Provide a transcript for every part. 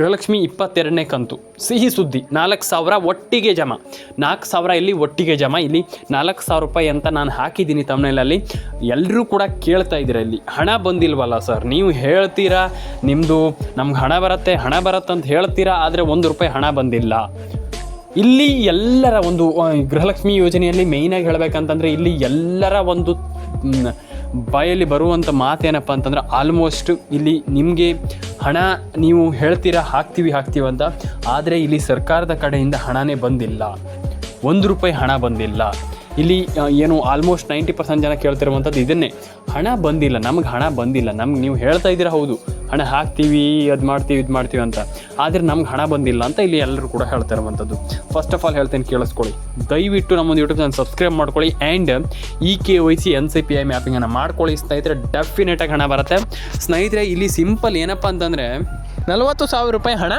ಗೃಹಲಕ್ಷ್ಮಿ ಇಪ್ಪತ್ತೆರಡನೇ ಕಂತು. ಸಿಹಿ ಸುದ್ದಿ, ನಾಲ್ಕು ಸಾವಿರ ಒಟ್ಟಿಗೆ ಜಮಾ. ನಾಲ್ಕು ಸಾವಿರ ಇಲ್ಲಿ ಒಟ್ಟಿಗೆ ಜಮಾ. ಇಲ್ಲಿ ನಾಲ್ಕು ಸಾವಿರ ರೂಪಾಯಿ ಅಂತ ನಾನು ಹಾಕಿದ್ದೀನಿ ತಮ್ಮನೇಲಲ್ಲಿ ಎಲ್ಲರೂ ಕೂಡ ಕೇಳ್ತಾ ಇದ್ದೀರಾ ಇಲ್ಲಿ. ಹಣ ಬಂದಿಲ್ವಲ್ಲ ಸರ್? ನೀವು ಹೇಳ್ತೀರಾ? ನಿಮ್ಮದು ನಮ್ಗೆ ಹಣ ಬರುತ್ತೆ ಹಣ ಬರುತ್ತೆ ಅಂತ ಹೇಳ್ತೀರಾ? ಆದರೆ ಒಂದು ರೂಪಾಯಿ ಹಣ ಬಂದಿಲ್ಲ. ಇಲ್ಲಿ ಎಲ್ಲರ ಒಂದು ಗೃಹಲಕ್ಷ್ಮಿ ಯೋಜನೆಯಲ್ಲಿ ಮೇಯ್ನಾಗಿ ಹೇಳಬೇಕಂತಂದರೆ ಇಲ್ಲಿ ಎಲ್ಲರ ಒಂದು ಬಾಯಲ್ಲಿ ಬರುವಂಥ ಮಾತೇನಪ್ಪ ಅಂತಂದ್ರೆ ಆಲ್ಮೋಸ್ಟ್ ಇಲ್ಲಿ ನಿಮಗೆ ಹಣ ನೀವು ಹೇಳ್ತೀರಾ, ಹಾಕ್ತೀವಿ ಹಾಕ್ತೀವಿ ಅಂತ. ಆದರೆ ಇಲ್ಲಿ ಸರ್ಕಾರದ ಕಡೆಯಿಂದ ಹಣನೇ ಬಂದಿಲ್ಲ. ಒಂದು ರೂಪಾಯಿ ಹಣ ಬಂದಿಲ್ಲ. ಇಲ್ಲಿ ಏನು ಆಲ್ಮೋಸ್ಟ್ ನೈಂಟಿ ಪರ್ಸೆಂಟ್ ಜನ ಕೇಳ್ತಿರುವಂಥದ್ದು ಇದನ್ನೇ. ಹಣ ಬಂದಿಲ್ಲ, ನಮ್ಗೆ ಹಣ ಬಂದಿಲ್ಲ, ನಮ್ಗೆ ನೀವು ಹೇಳ್ತಾ ಇದ್ದೀರಾ ಹೌದು. ಹಣ ಹಾಕ್ತೀವಿ, ಅದು ಮಾಡ್ತೀವಿ, ಇದು ಮಾಡ್ತೀವಿ ಅಂತ. ಆದರೆ ನಮ್ಗೆ ಹಣ ಬಂದಿಲ್ಲ ಅಂತ ಇಲ್ಲಿ ಎಲ್ಲರೂ ಕೂಡ ಹೇಳ್ತಾ ಇರುವಂಥದ್ದು ಫಸ್ಟ್ ಆಫ್ ಆಲ್ ಹೇಳ್ತೇನೆ ಕೇಳಿಸ್ಕೊಳ್ಳಿ. ದಯವಿಟ್ಟು ನಮ್ಮೊಂದು ಯೂಟ್ಯೂಬ್ ಚಾನಲ್ ಸಬ್ಸ್ಕ್ರೈಬ್ ಮಾಡ್ಕೊಳ್ಳಿ and E K Y C N C P I ಮ್ಯಾಪಿಂಗನ್ನು ಮಾಡ್ಕೊಳ್ಳಿ. ಸ್ನೇಹಿತರೆ ಡೆಫಿನೆಟಾಗಿ ಹಣ ಬರುತ್ತೆ. ಸ್ನೇಹಿತರೆ, ಇಲ್ಲಿ ಸಿಂಪಲ್ ಏನಪ್ಪ ಅಂತಂದರೆ ನಲವತ್ತು ಸಾವಿರ ರೂಪಾಯಿ ಹಣ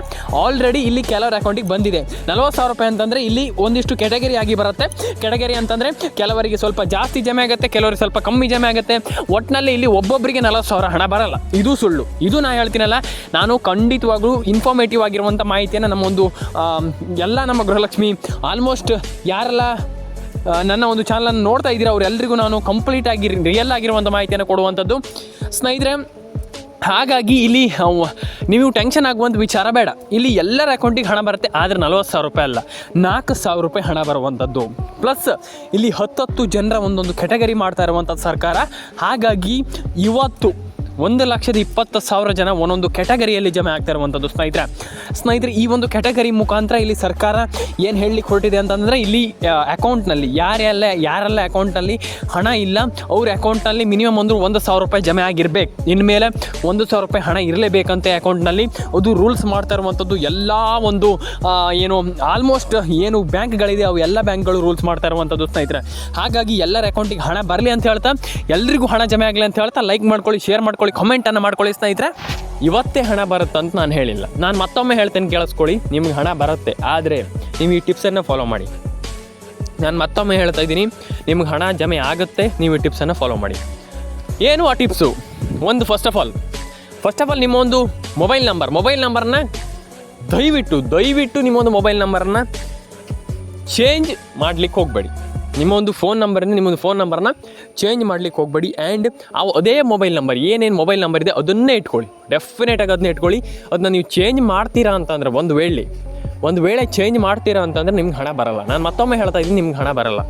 ಆಲ್ರೆಡಿ ಇಲ್ಲಿ ಕೆಲವರ ಅಕೌಂಟಿಗೆ ಬಂದಿದೆ. ನಲವತ್ತು ಸಾವಿರ ರೂಪಾಯಿ ಅಂತಂದರೆ ಇಲ್ಲಿ ಒಂದಿಷ್ಟು ಕೆಟಗರಿ ಆಗಿ ಬರುತ್ತೆ. ಕೆಟಗರಿ ಅಂತಂದರೆ ಕೆಲವರಿಗೆ ಸ್ವಲ್ಪ ಜಾಸ್ತಿ ಜಮೆ ಆಗುತ್ತೆ, ಕೆಲವರಿಗೆ ಸ್ವಲ್ಪ ಕಮ್ಮಿ ಜಮೆ ಆಗುತ್ತೆ. ಒಟ್ಟಿನಲ್ಲಿ ಇಲ್ಲಿ ಒಬ್ಬೊಬ್ಬರಿಗೆ ನಲವತ್ತು ಸಾವಿರ ಹಣ ಬರಲ್ಲ. ಇದು ಸುಳ್ಳು. ಇದು ನಾ ಹೇಳ್ತೀನಲ್ಲ, ನಾನು ಖಂಡಿತವಾಗ್ಲೂ ಇನ್ಫಾರ್ಮೇಟಿವ್ ಆಗಿರುವಂಥ ಮಾಹಿತಿಯನ್ನು ನಮ್ಮ ಒಂದು ಎಲ್ಲ ನಮ್ಮ ಗೃಹಲಕ್ಷ್ಮಿ ಆಲ್ಮೋಸ್ಟ್ ಯಾರೆಲ್ಲ ನನ್ನ ಒಂದು ಚಾನಲನ್ನು ನೋಡ್ತಾ ಇದ್ದೀರಾ ಅವರೆಲ್ಲರಿಗೂ ನಾನು ಕಂಪ್ಲೀಟ್ ಆಗಿ ರಿಯಲ್ ಆಗಿರುವಂಥ ಮಾಹಿತಿಯನ್ನು ಕೊಡುವಂಥದ್ದು. ಸ್ನೇಹಿತರೆ ಹಾಗಾಗಿ ಇಲ್ಲಿ ನೀವು ಟೆನ್ಷನ್ ಆಗುವಂಥ ವಿಚಾರ ಬೇಡ. ಇಲ್ಲಿ ಎಲ್ಲರ ಅಕೌಂಟಿಗೆ ಹಣ ಬರುತ್ತೆ, ಆದರೆ ನಲವತ್ತು ಸಾವಿರ ರೂಪಾಯಿ ಅಲ್ಲ. ನಾಲ್ಕು ಸಾವಿರ ರೂಪಾಯಿ ಹಣ ಬರುವಂಥದ್ದು ಪ್ಲಸ್ ಇಲ್ಲಿ ಹತ್ತತ್ತು ಜನರ ಒಂದೊಂದು ಕೆಟಗರಿ ಮಾಡ್ತಾ ಇರುವಂಥದ್ದು ಸರ್ಕಾರ. ಹಾಗಾಗಿ ಇವತ್ತು ಒಂದು ಲಕ್ಷದ ಇಪ್ಪತ್ತು ಸಾವಿರ ಜನ ಒಂದೊಂದು ಕೆಟಗರಿಯಲ್ಲಿ ಜಮೆ ಆಗ್ತಾ ಇರುವಂಥದ್ದು ಸ್ನೇಹಿತರೆ. ಸ್ನೇಹಿತರೆ, ಈ ಒಂದು ಕೆಟಗರಿ ಮುಖಾಂತರ ಇಲ್ಲಿ ಸರ್ಕಾರ ಏನು ಹೇಳಲಿಕ್ಕೆ ಹೊರಟಿದೆ ಅಂತಂದರೆ ಇಲ್ಲಿ ಅಕೌಂಟ್ನಲ್ಲಿ ಯಾರೆಲ್ಲ ಯಾರೆಲ್ಲ ಅಕೌಂಟ್ನಲ್ಲಿ ಹಣ ಇಲ್ಲ, ಅವ್ರ ಅಕೌಂಟ್ನಲ್ಲಿ ಮಿನಿಮಮ್ ಒಂದು ಒಂದು ಸಾವಿರ ರೂಪಾಯಿ ಜಮೆ ಆಗಿರಬೇಕು. ಇನ್ಮೇಲೆ ಒಂದು ಸಾವಿರ ರೂಪಾಯಿ ಹಣ ಇರಲೇಬೇಕಂತೆ ಅಕೌಂಟ್ನಲ್ಲಿ. ಅದು ರೂಲ್ಸ್ ಮಾಡ್ತಾ ಇರುವಂಥದ್ದು ಎಲ್ಲ ಒಂದು ಏನು, ಆಲ್ಮೋಸ್ಟ್ ಏನು ಬ್ಯಾಂಕ್ಗಳಿದೆ, ಅವು ಎಲ್ಲ ಬ್ಯಾಂಕ್ಗಳು ರೂಲ್ಸ್ ಮಾಡ್ತಾ ಇರುವಂಥದ್ದು ಸ್ನೇಹಿತರೆ. ಹಾಗಾಗಿ ಎಲ್ಲರ ಅಕೌಂಟಿಗೆ ಹಣ ಬರಲಿ ಅಂತ ಹೇಳ್ತಾ, ಎಲ್ರಿಗೂ ಹಣ ಜಮೆ ಆಗಲಿ ಅಂತ ಹೇಳ್ತಾ, ಲೈಕ್ ಮಾಡ್ಕೊಳ್ಳಿ, ಶೇರ್ ಮಾಡ್ಕೊಳ್ಳಿ. ಕಮೆಂಟನ್ನು ಮಾಡ್ಕೊಳ್ಳಿ ಸ್ನೇಹಿತರೆ. ಇವತ್ತೇ ಹಣ ಬರುತ್ತೆ ಅಂತ ನಾನು ಹೇಳಿಲ್ಲ. ನಾನು ಮತ್ತೊಮ್ಮೆ ಹೇಳ್ತೇನೆ ಕೇಳಿಸ್ಕೊಳ್ಳಿ, ನಿಮ್ಗೆ ಹಣ ಬರುತ್ತೆ. ಆದರೆ ನೀವು ಈ ಟಿಪ್ಸನ್ನು ಫಾಲೋ ಮಾಡಿ. ನಾನು ಮತ್ತೊಮ್ಮೆ ಹೇಳ್ತಾ ಇದ್ದೀನಿ, ನಿಮ್ಗೆ ಹಣ ಜಮೆ ಆಗುತ್ತೆ, ನೀವು ಈ ಟಿಪ್ಸನ್ನು ಫಾಲೋ ಮಾಡಿ. ಏನು ಆ ಟಿಪ್ಸು ಒಂದು first of all first of all ನಿಮ್ಮ ಒಂದು ಮೊಬೈಲ್ ನಂಬರ್ ಮೊಬೈಲ್ ನಂಬರ್ನ ದಯವಿಟ್ಟು ದಯವಿಟ್ಟು ನಿಮ್ಮೊಂದು ಮೊಬೈಲ್ ನಂಬರನ್ನು ಚೇಂಜ್ ಮಾಡ್ಲಿಕ್ಕೆ ಹೋಗಬೇಡಿ. ನಿಮ್ಮ ಒಂದು ಫೋನ್ ನಂಬರಿಂದ ನಿಮ್ಮೊಂದು ಫೋನ್ ನಂಬರ್ನ ಚೇಂಜ್ ಮಾಡ್ಲಿಕ್ಕೆ ಹೋಗಬೇಡಿ. ಆ್ಯಂಡ್ ಆ ಅದೇ ಮೊಬೈಲ್ ನಂಬರ್ ಏನೇನು ಮೊಬೈಲ್ ನಂಬರ್ ಇದೆ ಅದನ್ನೇ ಇಟ್ಕೊಳ್ಳಿ. ಡೆಫಿನೆಟಾಗಿ ಅದನ್ನ ಇಟ್ಕೊಳ್ಳಿ. ಅದನ್ನ ನೀವು ಚೇಂಜ್ ಮಾಡ್ತೀರಾ ಅಂತಂದರೆ ಒಂದು ವೇಳೆ ಒಂದು ವೇಳೆ ಚೇಂಜ್ ಮಾಡ್ತೀರಾ ಅಂತಂದರೆ ನಿಮ್ಗೆ ಹಣ ಬರಲ್ಲ. ನಾನು ಮತ್ತೊಮ್ಮೆ ಹೇಳ್ತಾ ಇದ್ದೀನಿ ನಿಮ್ಗೆ ಹಣ ಬರಲ್ಲ.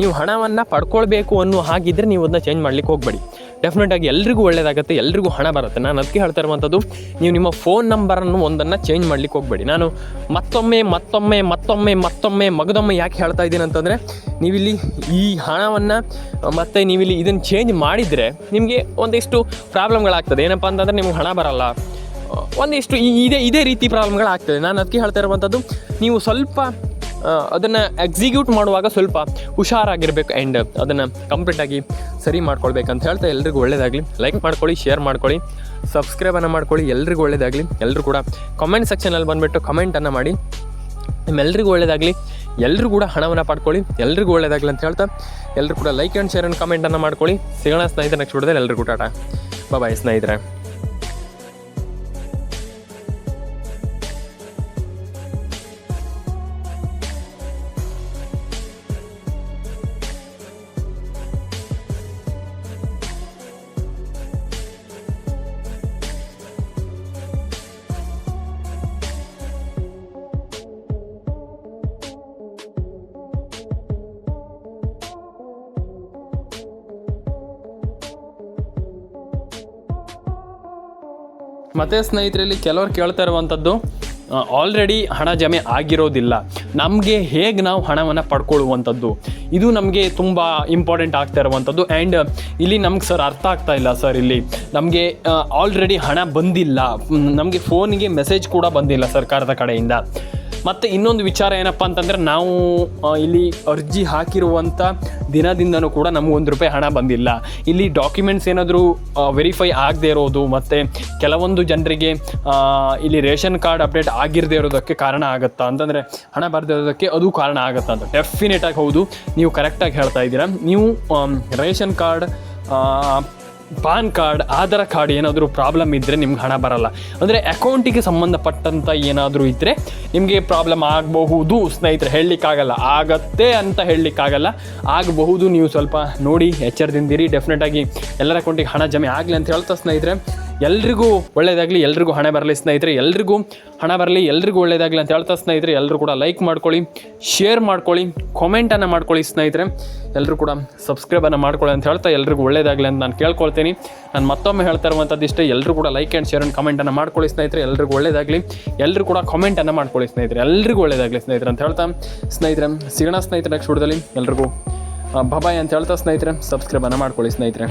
ನೀವು ಹಣವನ್ನು ಪಡ್ಕೊಳ್ಬೇಕು ಅನ್ನೋ ಹಾಗಿದ್ರೆ ನೀವು ಅದನ್ನ ಚೇಂಜ್ ಮಾಡ್ಲಿಕ್ಕೆ ಹೋಗಬೇಡಿ. ಡೆಫಿನೆಟಾಗಿ ಎಲ್ರಿಗೂ ಒಳ್ಳೇದಾಗುತ್ತೆ, ಎಲ್ರಿಗೂ ಹಣ ಬರುತ್ತೆ. ನಾನು ಅದಕ್ಕೆ ಹೇಳ್ತಾ ಇರುವಂಥದ್ದು ನೀವು ನಿಮ್ಮ ಫೋನ್ ನಂಬರನ್ನು ಒಂದನ್ನು ಚೇಂಜ್ ಮಾಡ್ಲಿಕ್ಕೆ ಹೋಗಬೇಡಿ. ನಾನು ಮತ್ತೊಮ್ಮೆ ಮತ್ತೊಮ್ಮೆ ಮತ್ತೊಮ್ಮೆ ಮತ್ತೊಮ್ಮೆ ಮಗದೊಮ್ಮೆ ಯಾಕೆ ಹೇಳ್ತಾ ಇದ್ದೀನಿ ಅಂತಂದರೆ, ನೀವಿಲ್ಲಿ ಈ ಹಣವನ್ನು, ಮತ್ತು ನೀವಿಲ್ಲಿ ಇದನ್ನು ಚೇಂಜ್ ಮಾಡಿದರೆ ನಿಮಗೆ ಒಂದಿಷ್ಟು ಪ್ರಾಬ್ಲಮ್ಗಳಾಗ್ತದೆ. ಏನಪ್ಪ ಅಂತಂದರೆ ನಿಮ್ಗೆ ಹಣ ಬರಲ್ಲ. ಒಂದಿಷ್ಟು ಇದೇ ಇದೇ ರೀತಿ ಪ್ರಾಬ್ಲಮ್ಗಳಾಗ್ತದೆ. ನಾನು ಅದಕ್ಕೆ ಹೇಳ್ತಾ ಇರುವಂಥದ್ದು ನೀವು ಸ್ವಲ್ಪ ಅದನ್ನು ಎಕ್ಸಿಕ್ಯೂಟ್ ಮಾಡುವಾಗ ಸ್ವಲ್ಪ ಹುಷಾರಾಗಿರಬೇಕು ಆ್ಯಂಡ್ ಅದನ್ನು ಕಂಪ್ಲೀಟಾಗಿ ಸರಿ ಮಾಡ್ಕೊಳ್ಬೇಕಂತ ಹೇಳ್ತಾ ಎಲ್ರಿಗೂ ಒಳ್ಳೇದಾಗಲಿ. ಲೈಕ್ ಮಾಡ್ಕೊಳ್ಳಿ ಶೇರ್ ಮಾಡ್ಕೊಳ್ಳಿ ಸಬ್ಸ್ಕ್ರೈಬನ್ನು ಮಾಡ್ಕೊಳ್ಳಿ, ಎಲ್ರಿಗೂ ಒಳ್ಳೇದಾಗಲಿ. ಎಲ್ಲರೂ ಕೂಡ ಕಾಮೆಂಟ್ ಸೆಕ್ಷನಲ್ಲಿ ಬಂದುಬಿಟ್ಟು ಕಮೆಂಟನ್ನು ಮಾಡಿ. ನಿಮ್ಮೆಲ್ಲರಿಗೂ ಒಳ್ಳೇದಾಗಲಿ. ಎಲ್ಲರೂ ಕೂಡ ಹಣವನ್ನು ಪಡ್ಕೊಳ್ಳಿ. ಎಲ್ರಿಗೂ ಒಳ್ಳೇದಾಗಲಿ ಅಂತ ಹೇಳ್ತಾ ಎಲ್ಲರೂ ಕೂಡ ಲೈಕ್ ಆ್ಯಂಡ್ ಶೇರ್ ಆ್ಯಂಡ್ ಕಮೆಂಟನ್ನು ಮಾಡ್ಕೊಳ್ಳಿ. ಸಿಗೋಣ ಸ್ನೇಹಿತರೆ ನೆಕ್ಸ್ಟ್ ವಿಡಿಯೋದಲ್ಲಿ ಎಲ್ಲರಿಗೂ ಟಾಟಾ. ಬಾಯ್ ಸ್ನೇಹಿತರೆ. ಮತ್ತು ಸ್ನೇಹಿತರಲ್ಲಿ ಕೆಲವರು ಕೇಳ್ತಾ ಇರುವಂಥದ್ದು ಆಲ್ರೆಡಿ ಹಣ ಜಮೆ ಆಗಿರೋದಿಲ್ಲ. ನಮಗೆ ಹೇಗೆ ನಾವು ಹಣವನ್ನು ಪಡ್ಕೊಳ್ಳುವಂಥದ್ದು? ಇದು ನಮಗೆ ತುಂಬ ಇಂಪಾರ್ಟೆಂಟ್ ಆಗ್ತಾ ಇರುವಂಥದ್ದು. ಆ್ಯಂಡ್ ಇಲ್ಲಿ ನಮ್ಗೆ ಸರ್ ಅರ್ಥ ಆಗ್ತಾ ಇಲ್ಲ ಸರ್ ಇಲ್ಲಿ. ನಮಗೆ ಆಲ್ರೆಡಿ ಹಣ ಬಂದಿಲ್ಲ. ನಮಗೆ ಫೋನಿಗೆ ಮೆಸೇಜ್ ಕೂಡ ಬಂದಿಲ್ಲ ಸರ್ಕಾರದ ಕಡೆಯಿಂದ. ಮತ್ತು ಇನ್ನೊಂದು ವಿಚಾರ ಏನಪ್ಪ ಅಂತಂದರೆ ನಾವು ಇಲ್ಲಿ ಅರ್ಜಿ ಹಾಕಿರುವಂಥ ದಿನದಿಂದನೂ ಕೂಡ ನಮಗೊಂದು ರೂಪಾಯಿ ಹಣ ಬಂದಿಲ್ಲ. ಇಲ್ಲಿ ಡಾಕ್ಯುಮೆಂಟ್ಸ್ ಏನಾದರೂ ವೆರಿಫೈ ಆಗದೆ ಇರೋದು ಮತ್ತು ಕೆಲವೊಂದು ಜನರಿಗೆ ಇಲ್ಲಿ ರೇಷನ್ ಕಾರ್ಡ್ ಅಪ್ಡೇಟ್ ಆಗಿರದೇ ಇರೋದಕ್ಕೆ ಕಾರಣ ಆಗುತ್ತಾ? ಅಂತಂದರೆ ಹಣ ಬರದೇ ಇರೋದಕ್ಕೆ ಅದು ಕಾರಣ ಆಗುತ್ತಾ ಅಂತ. ಡೆಫಿನೆಟಾಗಿ ಹೌದು. ನೀವು ಕರೆಕ್ಟಾಗಿ ಹೇಳ್ತಾ ಇದ್ದೀರಾ. ನೀವು ration card PAN card, Aadhaar card ಏನಾದರೂ ಪ್ರಾಬ್ಲಮ್ ಇದ್ದರೆ ನಿಮ್ಗೆ ಹಣ ಬರಲ್ಲ. ಅಂದರೆ ಅಕೌಂಟಿಗೆ ಸಂಬಂಧಪಟ್ಟಂಥ ಏನಾದರೂ ಇದ್ದರೆ ನಿಮಗೆ ಪ್ರಾಬ್ಲಮ್ ಆಗಬಹುದು. ಸ್ನೇಹಿತರೆ, ಹೇಳಲಿಕ್ಕಾಗಲ್ಲ. ಆಗತ್ತೆ ಅಂತ ಹೇಳಲಿಕ್ಕಾಗಲ್ಲ. ಆಗಬಹುದು. ನೀವು ಸ್ವಲ್ಪ ನೋಡಿ ಎಚ್ಚರದಿಂದಿರಿ ಡೆಫಿನೆಟಾಗಿ ಎಲ್ಲರ ಅಕೌಂಟಿಗೆ ಹಣ ಜಮೆ ಆಗಲಿ ಅಂತ ಹೇಳ್ತಾ ಸ್ನೇಹಿತರೆ. ಎಲ್ರಿಗೂ ಒಳ್ಳೇದಾಗಲಿ, ಎಲ್ರಿಗೂ ಹಣ ಬರಲಿ ಸ್ನೇಹಿತರೆ, ಎಲ್ರಿಗೂ ಹಣ ಬರಲಿ, ಎಲ್ರಿಗೂ ಒಳ್ಳೇದಾಗಲಿ ಅಂತ ಹೇಳ್ತಾ ಸ್ನೇಹಿತರೆ ಎಲ್ಲರೂ ಕೂಡ ಲೈಕ್ ಮಾಡ್ಕೊಳ್ಳಿ ಶೇರ್ ಮಾಡ್ಕೊಳ್ಳಿ ಕಾಮೆಂಟನ್ನು ಮಾಡ್ಕೊಳ್ಳಿ ಸ್ನೇಹಿತರೆ. ಎಲ್ಲರೂ ಕೂಡ ಸಬ್ಸ್ಕ್ರೈಬನ್ನು ಮಾಡ್ಕೊಳ್ಳಿ ಅಂತ ಹೇಳ್ತಾ ಎಲ್ರಿಗೂ ಒಳ್ಳೇದಾಗಲಿ ಅಂತ ನಾನು ಕೇಳ್ಕೊಳ್ತೀನಿ. ನಾನು ಮತ್ತೊಮ್ಮೆ ಹೇಳ್ತಾ ಇರುವಂಥದ್ದು ಇಷ್ಟೇ ಎಲ್ಲರೂ ಕೂಡ ಲೈಕ್ ಆ್ಯಂಡ್ ಶೇರ್ ಆ್ಯಂಡ್ ಕಮೆಂಟನ್ನು ಮಾಡ್ಕೊಳ್ಳಿ ಸ್ನೇಹಿತರೆ, ಎಲ್ರಿಗೂ ಒಳ್ಳೇದಾಗಲಿ. ಎಲ್ಲರೂ ಕೂಡ ಕಾಮೆಂಟನ್ನು ಮಾಡ್ಕೊಳ್ಳಿ ಸ್ನೇಹಿತರೆ, ಎಲ್ರಿಗೂ ಒಳ್ಳೇದಾಗಲಿ ಸ್ನೇಹಿತರೆ ಅಂತ ಹೇಳ್ತಾ ಸ್ನೇಹಿತರೆ, ಸಿಗೋಣ ಸ್ನೇಹಿತರೆ ನೆಕ್ಸ್ಟ್ ಎಲ್ಲರಿಗೂ ಎಲ್ರಿಗೂ ಬಬಾಯ್ ಅಂತ ಹೇಳ್ತಾ ಸ್ನೇಹಿತರೆ ಸಬ್ಸ್ಕ್ರೈಬನ್ನು ಮಾಡ್ಕೊಳ್ಳಿ ಸ್ನೇಹಿತರೆ.